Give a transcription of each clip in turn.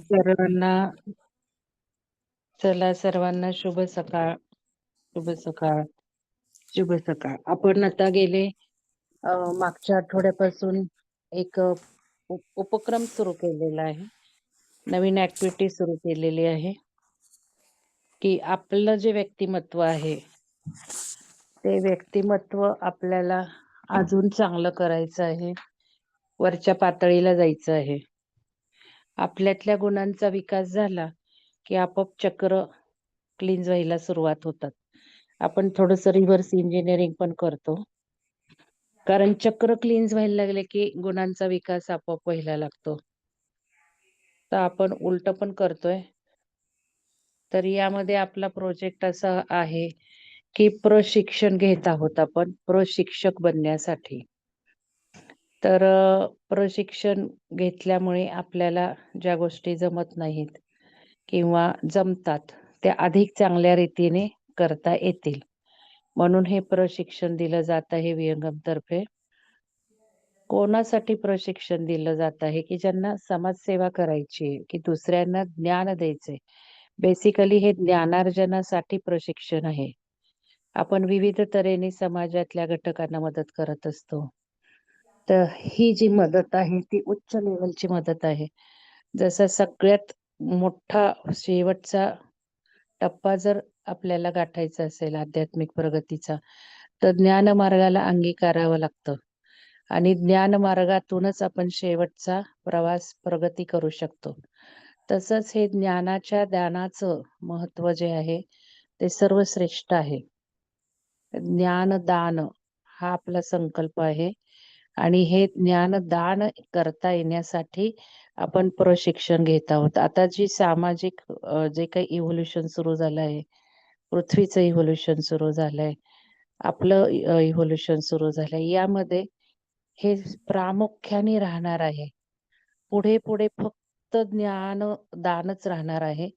सर्वांना चला सर्वांना शुभ सकाळ शुभ सकाळ शुभ सकाळ. आपण आता गेले मागच्या आठवड्यापासून एक उपक्रम सुरू केलेला आहे. नवीन ऍक्टिव्हिटी सुरू केलेली आहे. की आपलं जे व्यक्तिमत्व आहे ते व्यक्तिमत्व आपल्याला अजून चांगलं करायचं आहे. वरच्या पातळीला जायचं आहे. आपल्यातल्या गुणांचा विकास झाला की आपोआप चक्र क्लीन्स व्हायला सुरुवात होतात. आपण थोडस रिव्हर्स इंजिनिअरिंग पण करतो. कारण चक्र क्लीन्स व्हायला लागले की गुणांचा विकास आपोआप व्हायला लागतो. तर आपण उलट पण करतोय. तर यामध्ये आपला प्रोजेक्ट असा आहे की प्रशिक्षण घेत आहोत आपण प्रशिक्षक बनण्यासाठी. तर प्रशिक्षण घेतल्यामुळे आपल्याला ज्या गोष्टी जमत नाहीत किंवा जमतात त्या अधिक चांगल्या रीतीने करता येतील. म्हणून हे प्रशिक्षण दिलं जात आहे विहंगम तर्फे कोणासाठी प्रशिक्षण दिलं जात आहे? की ज्यांना समाजसेवा करायची आहे की दुसऱ्यांना ज्ञान द्यायचे बेसिकली हे ज्ञानार्जनासाठी प्रशिक्षण आहे. आपण विविध तऱ्हेने समाजातल्या घटकांना मदत करत असतो. तर ही जी मदत आहे ती उच्च लेवलची मदत आहे. जसा सगळ्यात मोठा शेवटचा टप्पा जर आपल्याला गाठायचा असेल आध्यात्मिक प्रगतीचा तर ज्ञान मार्गाला अंगीकारावं लागतं. आणि ज्ञान मार्गातूनच आपण शेवटचा प्रवास प्रगती करू शकतो. तसंच हे ज्ञानाच्या दानाचं महत्त्व जे आहे ते सर्वश्रेष्ठ आहे. ज्ञानदान हा आपला संकल्प आहे. आणि हे ज्ञानदान करता येण्यासाठी आपण प्रशिक्षण घेत आहोत. आता जी सामाजिक जे काही इव्होल्युशन सुरू झालं आहे पृथ्वीचं इव्होल्युशन सुरू झालंय आपलं इव्होल्युशन सुरू झालंय यामध्ये हे प्रामुख्याने राहणार आहे. पुढे पुढे फक्त ज्ञान दानच राहणार आहे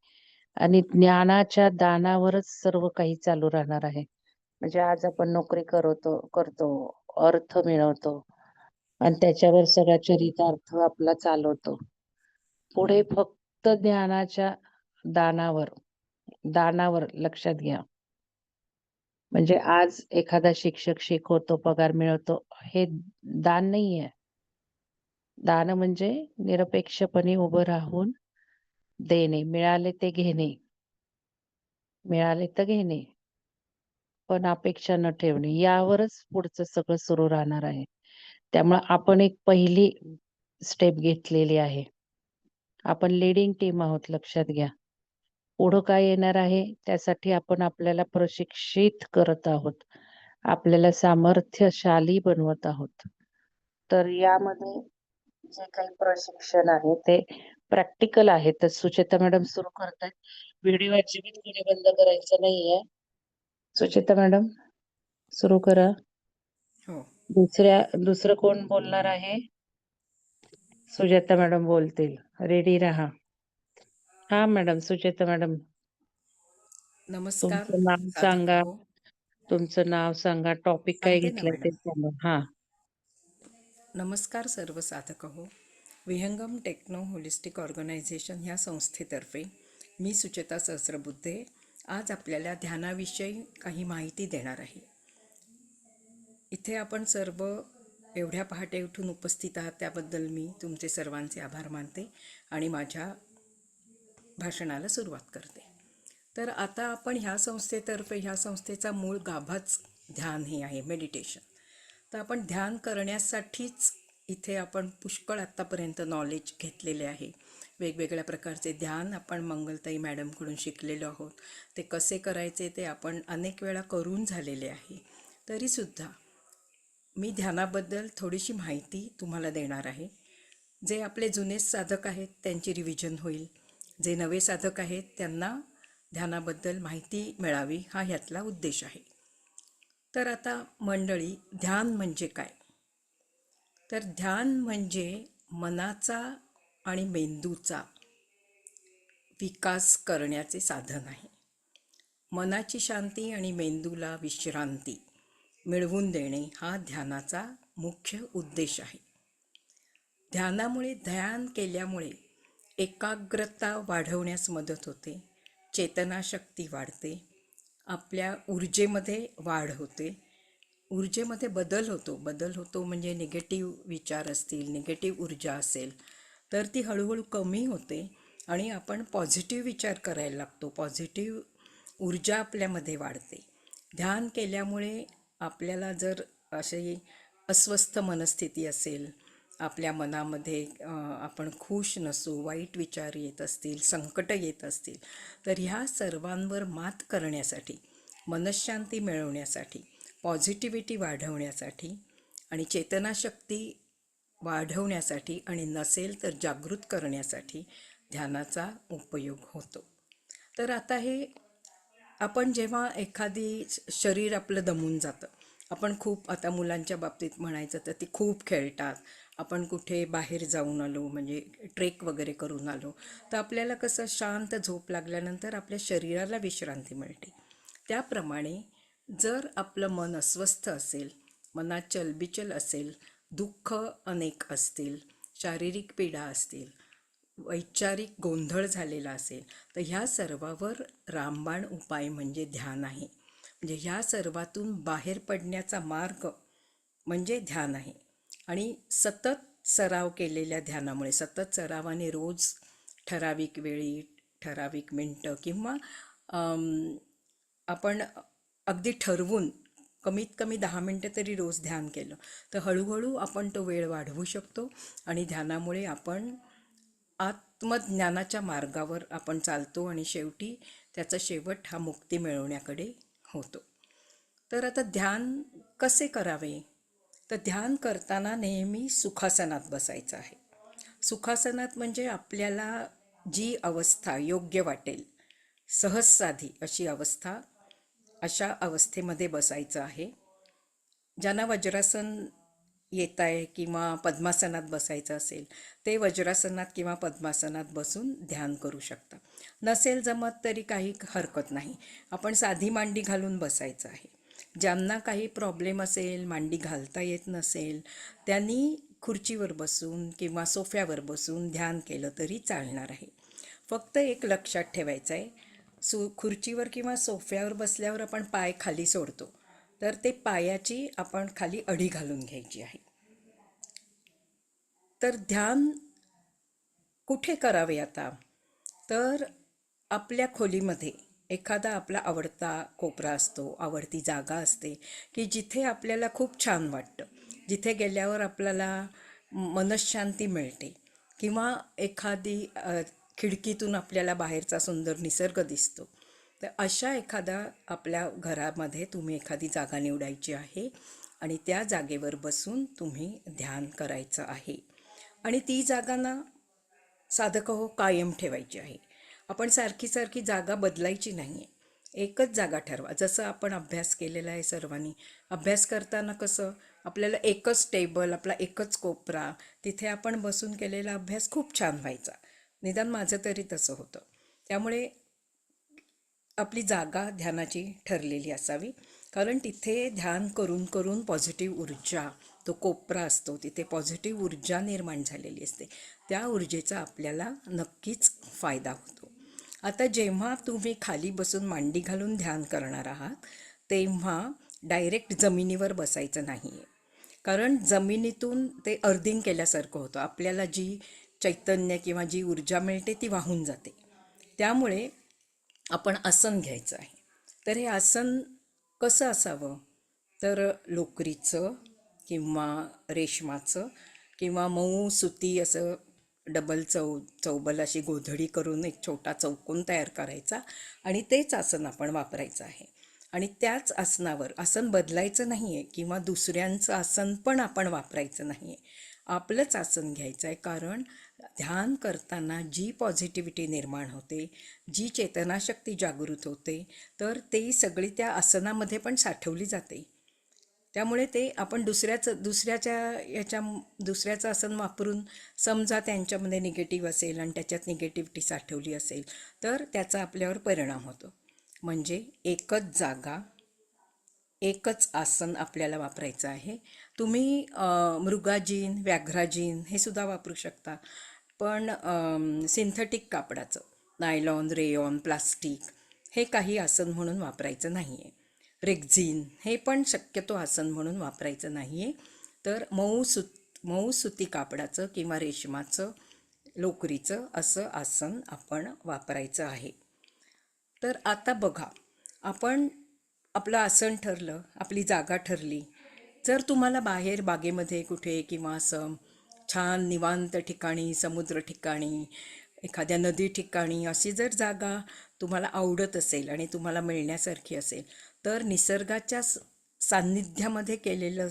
आणि ज्ञानाच्या दानावरच सर्व काही चालू राहणार आहे. म्हणजे आज आपण नोकरी करतो करतो अर्थ मिळवतो आणि त्याच्यावर सगळा चरितार्थ आपला चालवतो. पुढे फक्त ज्ञानाच्या दानावर दानावर लक्षात घ्या. म्हणजे आज एखादा शिक्षक शिकवतो पगार मिळवतो हे दान नाहीये. दान म्हणजे निरपेक्षपणे उभं राहून देणे मिळाले ते घेणे. मिळाले तर घेणे पण अपेक्षा न ठेवणे यावरच पुढचं सगळं सुरू राहणार आहे. त्यामुळे आपण एक पहिली स्टेप घेतलेली आहे. आपण लीडिंग टीम आहोत लक्षात घ्या. पुढं काय येणार आहे त्यासाठी आपण आपल्याला प्रशिक्षित करत आहोत. आपल्याला सामर्थ्यशाली बनवत आहोत. तर यामध्ये जे काही प्रशिक्षण आहे ते प्रॅक्टिकल आहे. तर सुचेता मॅडम सुरू करतायत. व्हिडिओ अजिबात कोणी बंद करायचं नाहीये. सुचेता मॅडम सुरू करा. हो. दुसऱ्या दुसरं कोण बोलणार आहे? सुजाता मॅडम बोलतील. रेडी राहा. हा मॅडम सुचेता मॅडम. नमस्कार. तुमचं नाव सांगा. तुमचं नाव सांगा. टॉपिक काय घेतलंय ते. सांगा. हा. नमस्कार सर्व साधक हो विहंगम टेक्नो होलिस्टिक ऑर्गनायझेशन ह्या संस्थेतर्फे मी सुचेता सहस्रबुद्धे आज आपल्याला ध्यानाविषयी काही माहिती देणार आहे. इथे आपण सर्व एवढ्या पहाटे उठून उपस्थित आहात त्याबद्दल मी तुमचे सर्वांचे आभार मानते आणि माझ्या भाषणाला सुरुवात करते. तर आता आपण ह्या संस्थेतर्फे ह्या संस्थेचा मूळ गाभाच ध्यान हे आहे मेडिटेशन तर आपण ध्यान करण्यासाठीच इथे आपण पुष्कळ आत्तापर्यंत नॉलेज घेतलेले आहे. वेगवेगळ्या प्रकारचे ध्यान आपण मंगलताई मॅडमकडून शिकलेलो आहोत. ते कसे करायचे ते आपण अनेक वेळा करून झालेले आहे. तरीसुद्धा मी ध्यानाबद्दल थोडीशी माहिती तुम्हाला देणार आहे. जे आपले जुने साधक आहेत त्यांची रिव्हिजन होईल. जे नवे साधक आहेत त्यांना ध्यानाबद्दल माहिती मिळावी हा ह्यातला उद्देश आहे. तर आता मंडळी ध्यान म्हणजे काय? तर ध्यान म्हणजे मनाचा आणि मेंदूचा विकास करण्याचे साधन आहे. मनाची शांती आणि मेंदूला विश्रांती. मिळवून देणे हा ध्यानाचा मुख्य उद्देश आहे. ध्यानामुळे ध्यान केल्यामुळे एकाग्रता वाढवण्यास मदत होते चेतनाशक्ती वाढते आपल्या ऊर्जेमध्ये वाढ होते. ऊर्जेमध्ये बदल होतो. बदल होतो म्हणजे निगेटिव्ह विचार असतील निगेटिव्ह ऊर्जा असेल तर ती हळूहळू कमी होते आणि आपण पॉझिटिव्ह विचार करायला लागतो. पॉझिटिव्ह ऊर्जा आपल्यामध्ये वाढते. ध्यान केल्यामुळे आपल्याला जर अशी अस्वस्थ मनस्थिती असेल आपल्या मनामध्ये आपण खुश नसू वाईट विचार येत असतील संकट येत असतील तर ह्या सर्वांवर मात करण्यासाठी मनशांती मिळवण्यासाठी पॉझिटिव्हिटी वाढवण्यासाठी आणि चेतनाशक्ती वाढवण्यासाठी आणि नसेल तर जागृत करण्यासाठी ध्यानाचा उपयोग होतो. तर आता हे आपण जेव्हा एखादी श- शरीर आपलं दमून जातं आपण खूप आता मुलांच्या बाबतीत म्हणायचं तर ती खूप खेळतात आपण कुठे बाहेर जाऊन आलो म्हणजे ट्रेक वगैरे करून आलो तर आपल्याला कसं शांत झोप लागल्यानंतर आपल्या शरीराला विश्रांती मिळते. त्याप्रमाणे जर आपलं मन अस्वस्थ असेल मनात चलबिचल असेल दुःख अनेक असतील शारीरिक पीडा असतील वैचारिक गोंधळ झालेला असेल तर ह्या सर्वावर रामबाण उपाय म्हणजे ध्यान आहे. म्हणजे ह्या सर्वातून बाहेर पडण्याचा मार्ग म्हणजे ध्यान आहे. आणि सतत सराव केलेल्या ध्यानामुळे सतत सरावाने रोज ठराविक वेळी ठराविक मिनटं किंवा आपण अगदी ठरवून कमीत कमी दहा मिनटं तरी रोज ध्यान केलं तर हळूहळू आपण तो वेळ वाढवू शकतो आणि ध्यानामुळे आपण आत्मज्ञानाच्या मार्गावर आपण चालतो आणि शेवटी त्याचा शेवट हा मुक्ती मिळवण्याकडे होतो. तर आता ध्यान कसे करावे? तर ध्यान करताना नेहमी सुखासनात बसायचं आहे. सुखासनात म्हणजे आपल्याला जी अवस्था योग्य वाटेल सहज साधी अशी अवस्था अशा अवस्थेमध्ये बसायचं आहे. ज्यांना वज्रासन येत आहे किंवा पद्मासनात बसायचं असेल ते वज्रासनात किंवा पद्मासनात बसून ध्यान करू शकता. नसेल जमत तरी काही हरकत नाही. आपण साधी मांडी घालून बसायचं आहे. ज्यांना काही प्रॉब्लेम असेल मांडी घालता येत नसेल त्यांनी खुर्चीवर बसून किंवा सोफ्यावर बसून ध्यान केलं तरी चालणार आहे. फक्त एक लक्षात ठेवायचं आहे सु खुर्चीवर किंवा सोफ्यावर बसल्यावर आपण पाय खाली सोडतो. तर ते पायाची आपण खाली अडी घालून घ्यायची आहे. तर ध्यान कुठे करावे आता? तर आपल्या खोलीमध्ये एखादा आपला आवडता कोपरा असतो आवडती जागा असते की जिथे आपल्याला खूप छान वाटतं. जिथे गेल्यावर आपल्याला मनशांती मिळते किंवा एखादी खिडकीतून आपल्याला बाहेरचा सुंदर निसर्ग दिसतो. तर अशा एखादा आपल्या घरामध्ये तुम्ही एखादी जागा निवडायची आहे आणि त्या जागेवर बसून तुम्ही ध्यान करायचं आहे. आणि ती जागा ना साधक हो कायम ठेवायची आहे. आपण सारखी सारखी जागा बदलायची नाही आहे एकच जागा ठरवा. जसं आपण अभ्यास केलेला आहे सर्वांनी. अभ्यास करताना कसं आपल्याला एकच टेबल आपला एकच कोपरा तिथे आपण बसून केलेला अभ्यास खूप छान व्हायचा. निदान माझं तरी तसं होतं. त्यामुळे आपली जागा ध्यानाची ठरलेली असावी. कारण तिथे ध्यान करून करून पॉझिटिव्ह ऊर्जा तो कोपरा असतो तिथे पॉझिटिव्ह ऊर्जा निर्माण झालेली असते. त्या ऊर्जेचा आपल्याला नक्कीच फायदा होतो. आता जेव्हा तुम्ही खाली बसून मांडी घालून ध्यान करणार आहात तेव्हा डायरेक्ट जमिनीवर बसायचं नाही आहे कारण जमिनीतून ते अर्धिंग केल्यासारखं होतं. आपल्याला जी चैतन्य किंवा जी ऊर्जा मिळते ती वाहून जाते. त्यामुळे आपण आसन घ्यायचं आहे. तर हे आसन कसं असावं? तर लोकरीचं किंवा रेशमाचं किंवा मऊ सुती असं डबल चौ चौबल अशी गोधडी करून एक छोटा चौकोन तयार करायचा आणि तेच आसन आपण वापरायचं आहे. आणि त्याच आसनावर आसन बदलायचं नाही आहे किंवा दुसऱ्यांचं आसन पण आपण वापरायचं नाही आहे आपलंच आसन घ्यायचं आहे कारण ध्यान करताना जी पॉझिटिव्हिटी निर्माण होते जी चेतनाशक्ती जागृत होते तर ते सगळी त्या आसनामध्ये पण साठवली जाते. त्यामुळे ते आपण दुसऱ्याचं दुसऱ्याच्या याच्या दुसऱ्याचं आसन वापरून समजा त्यांच्यामध्ये निगेटिव्ह असेल आणि त्याच्यात निगेटिव्हिटी साठवली असेल तर त्याचा आपल्यावर परिणाम होतो. म्हणजे एकच जागा एकच आसन आपल्याला वापरायचं आहे. तुम्ही मृगाजीन व्याघ्राजीन हे सुद्धा वापरू शकता. पण सिंथेटिक कापडाचं नायलॉन रेयॉन प्लास्टिक हे काही आसन म्हणून वापरायचं नाही आहे रेक्झिन हे पण शक्यतो आसन म्हणून वापरायचं नाही आहे तर मऊ सुत मऊ सुती कापडाचं किंवा रेशमाचं लोकरीचं असं आसन आपण वापरायचं आहे. तर आता बघा आपण आपलं आसन ठरलं आपली जागा ठरली जर तुम्हाला बाहेर बागेमध्ये कुठे किंवा असं छान निवांत ठिकाणी समुद्र ठिकाणी एखाद्या नदी ठिकाणी अशी जर जागा तुम्हाला आवडत असेल आणि तुम्हाला मिळण्यासारखी असेल तर निसर्गाच्या सान्निध्यामध्ये केलेलं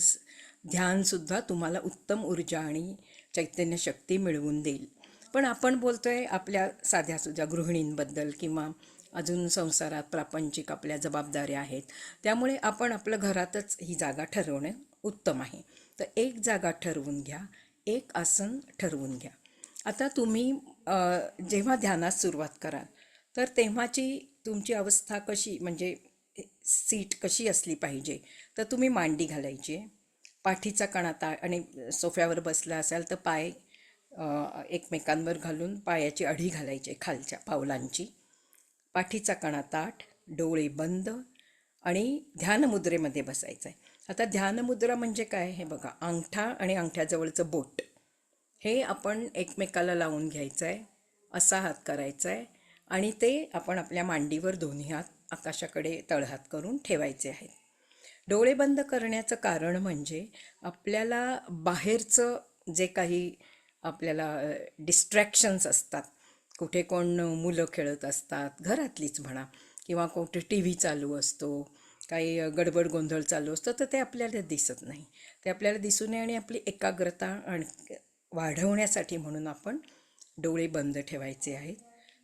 ध्यानसुद्धा तुम्हाला उत्तम ऊर्जा आणि चैतन्य शक्ती मिळवून देईल. पण आपण बोलतोय आपल्या साध्या सुध्या गृहिणींबद्दल किंवा अजून संसारात प्रापंचिक आपल्या जबाबदाऱ्या आहेत त्यामुळे आपण आपलं घरातच ही जागा ठरवणे उत्तम आहे. तर एक जागा ठरवून घ्या एक आसन ठरवून घ्या. आता तुम्ही जेव्हा ध्यानात सुरुवात कराल तर तेव्हाची तुमची अवस्था कशी म्हणजे सीट कशी असली पाहिजे तर तुम्ही मांडी घालायची. आहे पाठीचा कणा ता आणि सोफ्यावर बसला असाल तर पाय एकमेकांवर घालून पायाची अढी घालायची खालच्या पावलांची. पाठीचा कणा ताठ डोळे बंद आणि ध्यानमुद्रेमध्ये बसायचं आहे आता ध्यानमुद्रा म्हणजे काय हे बघा. अंगठा आणि अंगठ्याजवळचं बोट. हे आपण एकमेकाला लावून घ्यायचं आहे असा हात करायचा आहे आणि ते आपण आपल्या मांडीवर दोन्ही हात आकाशाकडे तळहात करून ठेवायचे आहेत. डोळे बंद करण्याचं कारण म्हणजे आपल्याला बाहेरचं जे काही आपल्याला डिस्ट्रॅक्शन्स असतात. कुठे कोण मुलं खेळत असतात घरातलीच म्हणा किंवा कुठे टी व्ही चालू असतो काही गडबड गोंधळ चालू असतो तर ते आपल्याला दिसत नाही. ते आपल्याला दिसू नये आणि आपली एकाग्रता आणि वाढवण्यासाठी म्हणून आपण डोळे बंद ठेवायचे आहेत.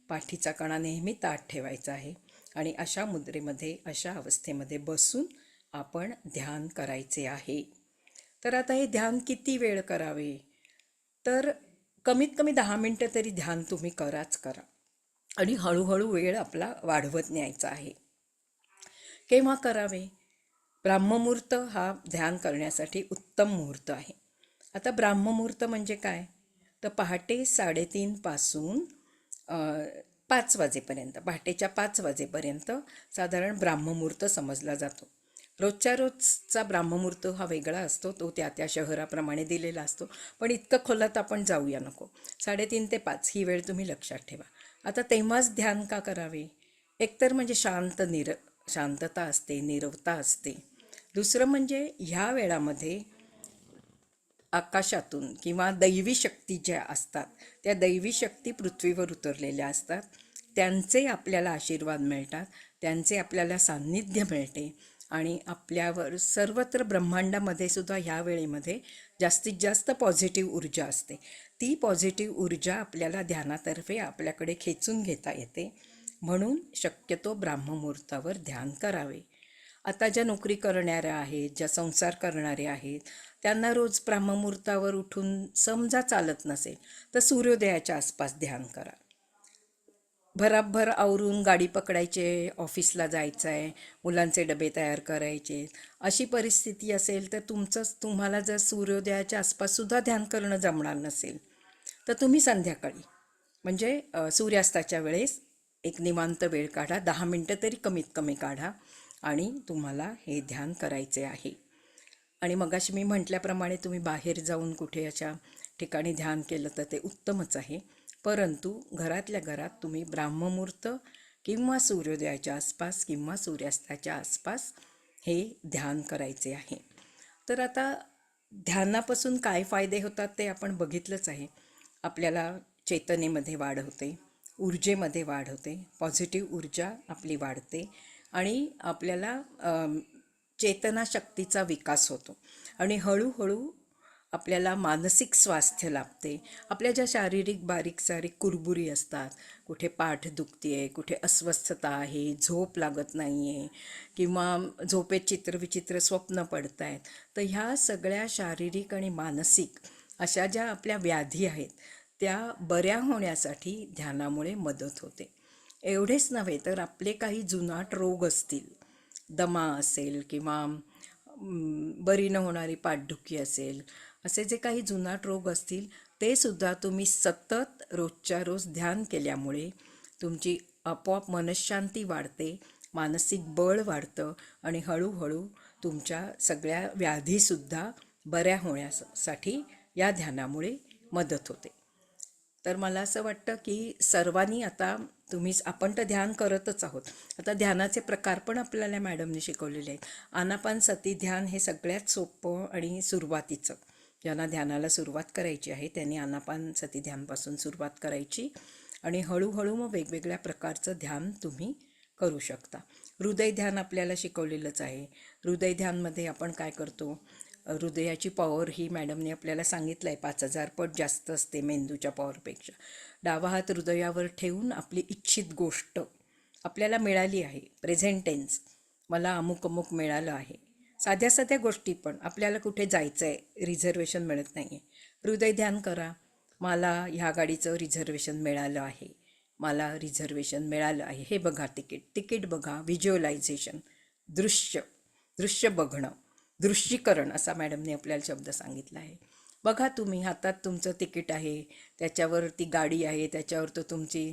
पाठीचा कणा नेहमी ताट ठेवायचा आहे आणि अशा मुद्रेमध्ये अशा अवस्थेमध्ये बसून आपण ध्यान करायचे आहे. तर आता हे ध्यान किती वेळ करावे? तर कमीत कमी दहा मिनटं तरी ध्यान तुम्ही कराच करा. आणि हळूहळू वेळ आपला वाढवत न्यायचा आहे. केव्हा करावे? ब्राह्ममुहूर्त हा ध्यान करण्यासाठी उत्तम मुहूर्त आहे. आता ब्राह्ममुहूर्त म्हणजे काय? तर पहाटे साडेतीनपासून पाच वाजेपर्यंत पहाटेच्या पाच वाजेपर्यंत साधारण ब्राह्ममुहूर्त समजला जातो. रोजच्या रोजचा ब्राह्ममुहूर्त हा वेगळा असतो तो त्या त्या शहराप्रमाणे दिलेला असतो. पण इतकं खोलात आपण जाऊया नको. साडेतीन ते पाच ही वेळ तुम्ही लक्षात ठेवा. आता तेव्हाच ध्यान का करावे? एकतर म्हणजे शांत निर शांतता असते निरवता असते. दुसरं म्हणजे ह्या वेळामध्ये आकाशातून किंवा दैवी शक्ती ज्या असतात त्या दैवी शक्ती पृथ्वीवर उतरलेल्या असतात. त्यांचे आपल्याला आशीर्वाद मिळतात त्यांचे आपल्याला सान्निध्य मिळते आणि आपल्यावर सर्वत्र ब्रह्मांडामध्ये सुद्धा ह्या वेळेमध्ये जास्तीत जास्त पॉझिटिव्ह ऊर्जा असते. ती पॉझिटिव्ह ऊर्जा आपल्याला ध्यानातर्फे आपल्याकडे खेचून घेता येते. म्हणून शक्यतो ब्राह्ममुहूर्तावर ध्यान करावे. आता ज्या नोकरी करणाऱ्या आहेत ज्या संसार करणाऱ्या आहेत त्यांना रोज ब्राह्ममुहूर्तावर उठून समजा चालत नसेल तर सूर्योदयाच्या आसपास ध्यान करा. भराभर आवरून गाडी पकडायचे ऑफिसला जायचं आहे मुलांचे डबे तयार करायचे अशी परिस्थिती असेल तर तुमचंच तुम्हाला जर सूर्योदयाच्या आसपाससुद्धा ध्यान करणं जमणार नसेल तर तुम्ही संध्याकाळी म्हणजे सूर्यास्ताच्या वेळेस एक निवांत वेळ काढा. दहा मिनटं तरी कमीत कमी काढा आणि तुम्हाला हे ध्यान करायचे आहे. आणि मगाशी मी म्हटल्याप्रमाणे तुम्ही बाहेर जाऊन कुठे अशा ठिकाणी ध्यान केलं तर ते उत्तमच आहे. परंतु घरातल्या घरात तुम्ही ब्राह्ममुहूर्त किंवा सूर्योदयाच्या आसपास किंवा सूर्यास्ताच्या आसपास हे ध्यान करायचे आहे. तर आता ध्यानापासून काय फायदे होतात ते आपण बघितलंच आहे. आपल्याला चेतनेमध्ये वाढ होते. ऊर्जेमध्ये वाढ होते पॉझिटिव्ह ऊर्जा आपली वाढते आणि आपल्याला चेतनाशक्तीचा विकास होतो. आणि हळूहळू आपल्याला मानसिक स्वास्थ्य लाभते. आपल्या ज्या शारीरिक बारीक सारीक कुरबुरी असतात कुठे पाठ दुखते आहे कुठे अस्वस्थता आहे झोप लागत नाही आहे किंवा झोपेत चित्रविचित्र स्वप्न पडत आहेत तर ह्या सगळ्या शारीरिक आणि मानसिक अशा ज्या आपल्या व्याधी आहेत त्या बऱ्या होण्यासाठी ध्यानामुळे मदत होते. एवढेच नव्हे तर आपले काही जुनाट रोग असतील दमा असेल किंवा बरी न होणारी पाठदुखी असेल असे जे काही जुनाट रोग असतील ते सुद्धा तुम्ही सतत रोजच्या रोज ध्यान केल्यामुळे तुमची आपोआप मनशांती वाढते मानसिक बळ वाढतं आणि हळूहळू तुमच्या सगळ्या व्याधीसुद्धा बऱ्या होण्यासाठी या ध्यानामुळे मदत होते. तर मला असं वाटतं की सर्वांनी आता तुम्हीच आपण तर ध्यान करतच आहोत. आता ध्यानाचे प्रकार पण आपल्याला मॅडमने शिकवलेले आहेत. आनापान सती ध्यान हे सगळ्यात सोपं आणि सुरुवातीचं. ज्यांना ध्यानाला सुरुवात करायची आहे त्यांनी आनापान सती ध्यानपासून सुरुवात करायची आणि हळूहळू मग वेगवेगळ्या प्रकारचं ध्यान तुम्ही करू शकता. हृदय ध्यान आपल्याला शिकवलेलंच आहे. हृदय ध्यानमध्ये आपण काय करतो? हृदयाची पॉवर ही मॅडमने आपल्याला सांगितलं आहे पाच हजार पट जास्त असते मेंदूच्या पॉवरपेक्षा डावा हात हृदयावर ठेवून आपली इच्छित गोष्ट आपल्याला मिळाली आहे प्रेझेंटेन्स मला अमुक अमुक मिळालं आहे. साध्या साध्या गोष्टी पण आपल्याला कुठे जायचं आहे रिझर्वेशन मिळत नाही आहे हृदय ध्यान करा मला ह्या गाडीचं रिझर्वेशन मिळालं आहे. मला रिझर्वेशन मिळालं आहे. हे बघा तिकीट तिकीट बघा व्हिज्युअलायझेशन दृश्य दृश्य बघणं. दृश्यीकरण असा मॅडमने आपल्याला शब्द सांगितला आहे. बघा तुम्ही हातात तुमचं तिकीट आहे त्याच्यावर ती गाडी आहे त्याच्यावर तो तुमची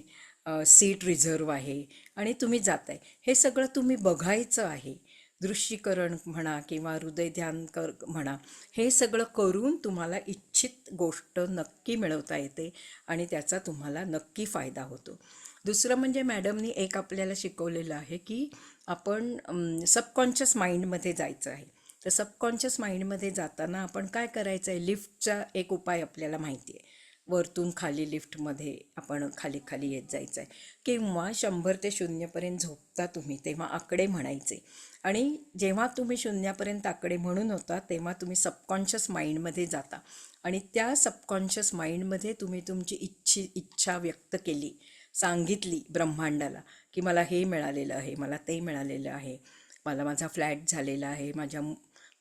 सीट रिझर्व आहे आणि तुम्ही जात आहे हे सगळं तुम्ही बघायचं आहे. दृश्यीकरण म्हणा किंवा हृदय ध्यान कर म्हणा हे सगळं करून तुम्हाला इच्छित गोष्ट नक्की मिळवता येते आणि त्याचा तुम्हाला नक्की फायदा होतो. दुसरं म्हणजे मॅडमनी एक आपल्याला शिकवलेलं आहे की आपण सबकॉन्शियस माइंडमध्ये जायचं आहे. तर सबकॉन्शियस माइंडमध्ये जाताना आपण काय करायचं आहे लिफ्टचा एक उपाय आपल्याला माहिती आहे वरतून खाली लिफ्टमध्ये आपण खाली खाली येत जायचं आहे किंवा शंभर ते शून्यपर्यंत झोपता तुम्ही तेव्हा आकडे म्हणायचे. आणि जेव्हा तुम्ही शून्यापर्यंत आकडे म्हणून होता तेव्हा तुम्ही सबकॉन्शियस माइंडमध्ये जाता. आणि त्या सबकॉन्शियस माइंडमध्ये तुम्ही तुमची इच्छी इच्छा व्यक्त केली. सांगितली ब्रह्मांडाला की मला हे मिळालेलं आहे मला ते मिळालेलं आहे. मला माझा फ्लॅट झालेला आहे माझ्या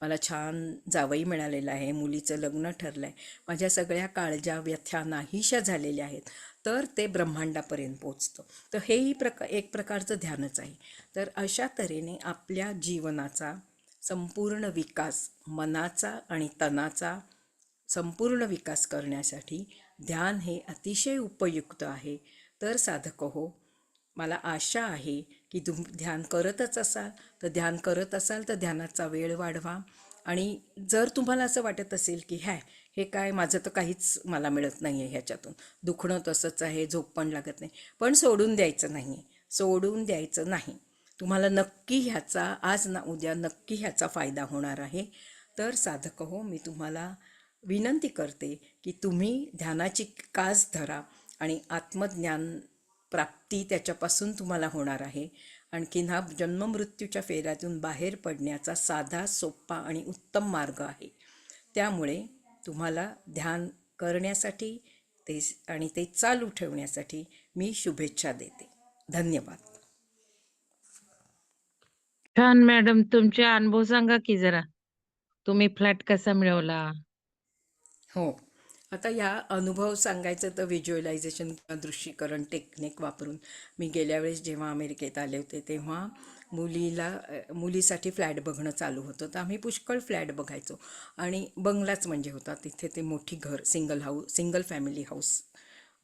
मला छान जावई मिळालेलं आहे मुलीचं लग्न ठरलं आहे माझ्या सगळ्या काळजा व्यथ्या नाहीशा झालेल्या आहेत. तर ते ब्रह्मांडापर्यंत पोचतं तर हेही प्रका एक प्रकारचं ध्यानच आहे. तर अशा तऱ्हेने आपल्या जीवनाचा संपूर्ण विकास मनाचा आणि तनाचा संपूर्ण विकास करण्यासाठी ध्यान हे अतिशय उपयुक्त आहे. तर साधक हो मला आशा आहे की तुम ध्यान करतच असाल. तर ध्यान करत असाल तर ध्यानाचा वेळ वाढवा. आणि जर तुम्हाला असं वाटत असेल की ह्या हे काय? माझं तर काहीच मला मिळत नाही आहे ह्याच्यातून. दुखणं तसंच आहे झोप पण लागत नाही. पण सोडून द्यायचं नाही सोडून द्यायचं नाही. तुम्हाला नक्की ह्याचा आज ना उद्या नक्की ह्याचा फायदा होणार आहे. तर साधक हो मी तुम्हाला विनंती करते की तुम्ही ध्यानाची कास धरा आणि आत्मज्ञान प्राप्ती त्याच्यापासून तुम्हाला होणार आहे. आणखीन हा जन्ममृत्यूच्या फेऱ्यातून बाहेर पडण्याचा साधा सोपा आणि उत्तम मार्ग आहे. त्यामुळे तुम्हाला ध्यान करण्यासाठी ते आणि ते चालू ठेवण्यासाठी मी शुभेच्छा देते. धन्यवाद. छान मॅडम तुमचे अनुभव सांगा की जरा. तुम्ही फ्लॅट कसा मिळवला? हो. आता या अनुभव सांगायचं तर व्हिज्युअलायझेशन दृश्यीकरण टेक्निक वापरून. मी गेल्या वेळेस जेव्हा अमेरिकेत आले होते तेव्हा मुलीला मुलीसाठी फ्लॅट बघणं चालू होतं. तर आम्ही पुष्कळ फ्लॅट बघायचो. आणि बंगलाच म्हणजे होता. तिथे ते मोठी घर single house single family house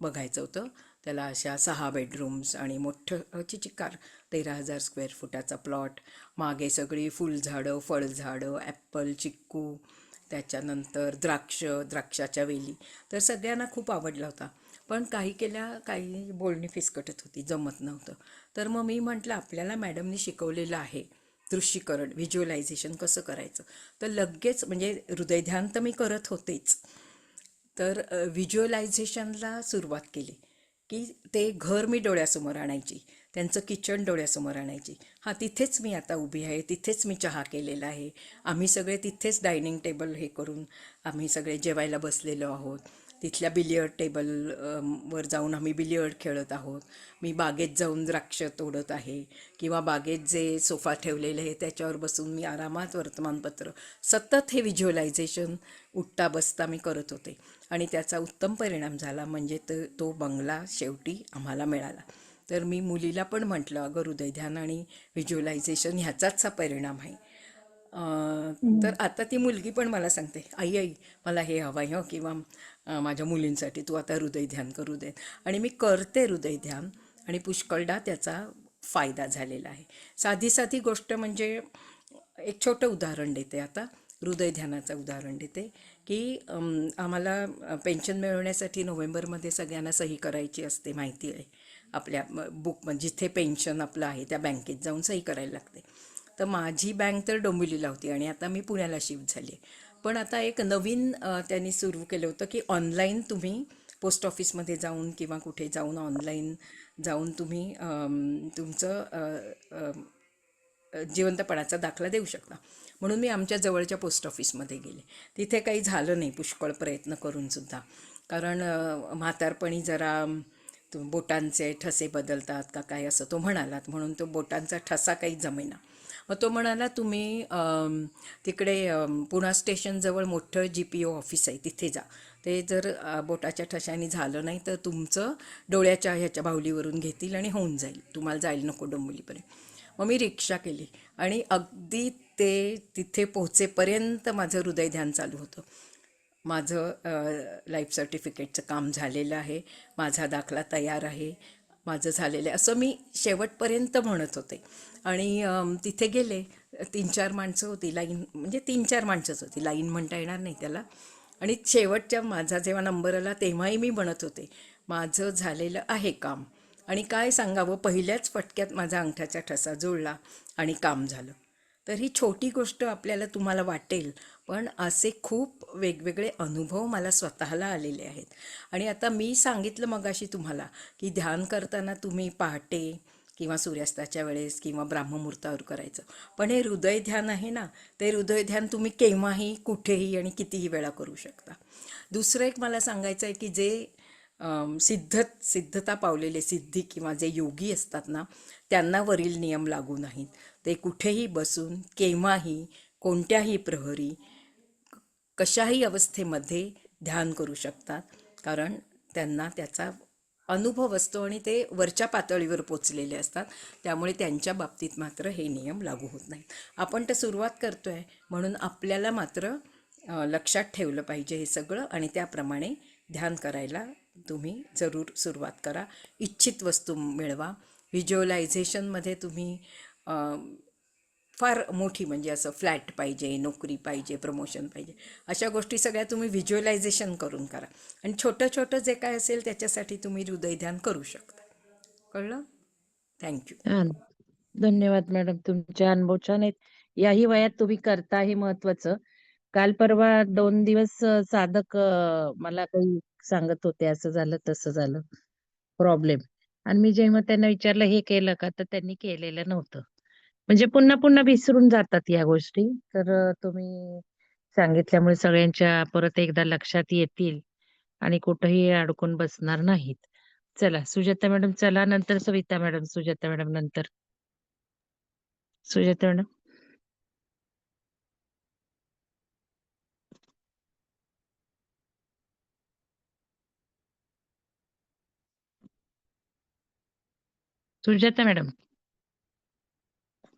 बघायचं होतं. त्याला अशा सहा बेडरूम्स आणि मोठं चिचिकार तेरा हजार स्क्वेअर फुटाचा प्लॉट मागे सगळी फुलझाडं फळझाडं ॲप्पल चिक्कू त्याच्यानंतर द्राक्ष द्राक्षाच्या वेली. तर सगळ्यांना खूप आवडला होता. पण काही केल्या काही बोलणी फिसकटत होती जमत नव्हतं. तर मग मी म्हटलं आपल्याला मॅडमनी शिकवलेलं आहे दृश्यीकरण व्हिज्युअलायझेशन कसं करायचं? तर लगेच म्हणजे हृदयध्यान तर मी करत होतेच. तर व्हिज्युअलायझेशनला सुरुवात केली की ते घर मी डोळ्यासमोर आणायची त्यांचं किचन डोळ्यासमोर आणायची. हां तिथेच मी आता उभी आहे तिथेच मी चहा केलेला आहे. आम्ही सगळे तिथेच डायनिंग टेबल हे करून आम्ही सगळे जेवायला बसलेलो आहोत. तिथल्या बिलियर्ड टेबल वर जाऊन आम्ही बिलियर्ड खेळत आहोत. मी बागेत जाऊन द्राक्ष तोडत आहे किंवा बागेत जे सोफा ठेवलेले आहे त्याच्यावर बसून मी आरामात वर्तमानपत्र सतत हे व्हिज्युअलायझेशन उठता बसता मी करत होते. आणि त्याचा उत्तम परिणाम झाला म्हणजे तो बंगला शेवटी आम्हाला मिळाला. तर मी मुलीला पण म्हटलं अगं हृदयध्यान आणि व्हिज्युअलायझेशन ह्याचाच हा परिणाम आहे. तर आता ती मुलगी पण मला सांगते आई आई मला हे हवं आहे हं किंवा माझ्या मुलींसाठी तू आता हृदय ध्यान करू दे. आणि मी करते हृदय ध्यान आणि पुष्कळदा त्याचा फायदा झालेला आहे. साधी साधी गोष्ट म्हणजे एक छोटं उदाहरण देते आता हृदय ध्यानाचं उदाहरण देते की आम्हाला पेन्शन मिळवण्यासाठी नोव्हेंबरमध्ये सगळ्यांना सही करायची असते माहिती आहे. आपल्या बुक जिथे पेन्शन आपलं आहे त्या बँकेत जाऊन सही करायला लागते. तर माझी बँक तर डोंबिवलीला होती आणि आता मी पुण्याला शिफ्ट झाली आहे. पण आता एक नवीन त्यांनी सुरू केलं होतं की ऑनलाईन तुम्ही पोस्ट ऑफिसमध्ये जाऊन किंवा कुठे जाऊन ऑनलाईन जाऊन तुम्ही तुमचं जिवंतपणाचा दाखला देऊ शकता. म्हणून मी आमच्या जवळच्या पोस्ट ऑफिसमध्ये गेले. तिथे काही झालं नाही पुष्कळ प्रयत्न करूनसुद्धा कारण म्हातारपणी जरा बोटांचे ठसे बदलतात का काय असं तो म्हणालात. म्हणून तो बोटांचा ठसा काही जमेना. मग तो म्हणाला तुम्ही तिकडे पुणा स्टेशनजवळ मोठं जी पी ओ ऑफिस आहे तिथे जा. ते जर बोटाच्या ठशाने झालं नाही तर तुमचं डोळ्याच्या ह्याच्या बाहुलीवरून घेतील आणि होऊन जाईल. तुम्हाला जायला नको डोंबिवलीपर्यंत. मग मी रिक्षा केली आणि अगदी ते तिथे पोहोचेपर्यंत माझं हृदय ध्यान चालू होतं. माझं लाईफ सर्टिफिकेटचं काम झालेलं आहे. माझा दाखला तयार आहे. माझं झालेलं आहे. असं मी शेवटपर्यंत म्हणत होते. आणि तिथे गेले. तीन चार माणसं होती. लाईन म्हणजे तीन चार माणसंच होती. लाईन म्हणता येणार नाही त्याला. आणि शेवटच्या माझा जेव्हा नंबर आला तेव्हाही मी म्हणत होते माझं झालेलं आहे काम. आणि काय सांगावं? पहिल्याच फटक्यात माझा अंगठाचा ठसा जुळला आणि काम झालं. तर ही छोटी गोष्ट आपल्याला तुम्हाला वाटेल. पण असे खूप वेगवेगळे अनुभव मला स्वतःला आलेले आहेत. आणि आता मी सांगितलं मगाशी तुम्हाला की ध्यान करताना तुम्ही पहाटे किंवा सूर्यास्ताच्या वेळेस किंवा ब्राह्ममुहूर्तावर करायचं. पण हे हृदय ध्यान आहे ना ते हृदय ध्यान तुम्ही केव्हाही कुठेही आणि कितीही वेळा करू शकता. दुसरं एक मला सांगायचं आहे की जे सिद्ध सिद्धता पावलेले सिद्धी किंवा जे योगी असतात ना त्यांना वरील नियम लागू नाहीत. ते कुठेही बसून केव्हाही कोणत्याही प्रहरी कशाही अवस्थेमध्ये ध्यान करू शकतात. कारण त्यांना त्याचा अनुभव असतो आणि ते वरच्या पातळीवर पोचलेले असतात. त्यामुळे त्यांच्या बाबतीत मात्र हे नियम लागू होत नाहीत. आपण तर सुरुवात करतो आहे म्हणून आपल्याला मात्र लक्षात ठेवलं पाहिजे हे सगळं आणि त्याप्रमाणे ध्यान करायला तुम्ही जरूर सुरुवात करा. इच्छित वस्तू मिळवा. व्हिज्युअलायझेशनमध्ये तुम्ही फार मोठी म्हणजे असं फ्लॅट पाहिजे नोकरी पाहिजे प्रमोशन पाहिजे. अशा गोष्टी सगळ्या तुम्ही व्हिज्युअलायझेशन करून करा. आणि छोटं छोटं जे काय असेल त्याच्यासाठी तुम्ही हृदयध्यान करू शकता. कळलं? थँक्यू धन्यवाद मॅडम तुमचे अनुभव छान आहेत. याही वयात तुम्ही करता हे महत्वाचं. काल परवा दोन दिवस साधक मला काही सांगत होते असं झालं तसं झालं. प्रॉब्लेम आणि मी जेव्हा त्यांना विचारलं हे केलं का? तर त्यांनी केलेलं नव्हतं. म्हणजे पुन्हा पुन्हा विसरून जातात या गोष्टी. तर तुम्ही सांगितल्यामुळे सगळ्यांच्या परत एकदा लक्षात येतील आणि कुठेही अडकून बसणार नाहीत. चला सुजाता मॅडम चला नंतर सविता मॅडम सुजाता मॅडम नंतर. सुजाता मॅडम. सुजाता मॅडम.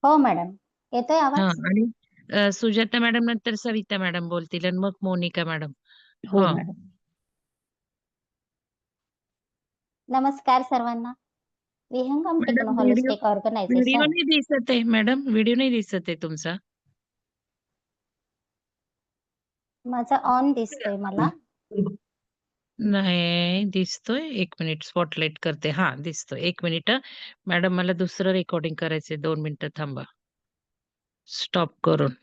हो मॅडम. येतोय हा आवाज आणि अ, सुजाता मॅडम नंतर सविता मॅडम बोलतील आणि मग मोनिका मॅडम. हो हा. मॅडम. नमस्कार सर्वांना. Vihangam madam video video organisation. नाही दिसत आहे मॅडम. व्हिडिओ नाही दिसत आहे तुमचा. माझा ऑन दिसतोय मला. नाही दिसतोय. एक मिनिट स्पॉटलाइट करते. हा दिसतोय. एक मिनिट मॅडम मला दुसरं रेकॉर्डिंग करायचंय. दोन मिनिटं थांबा. स्टॉप करून.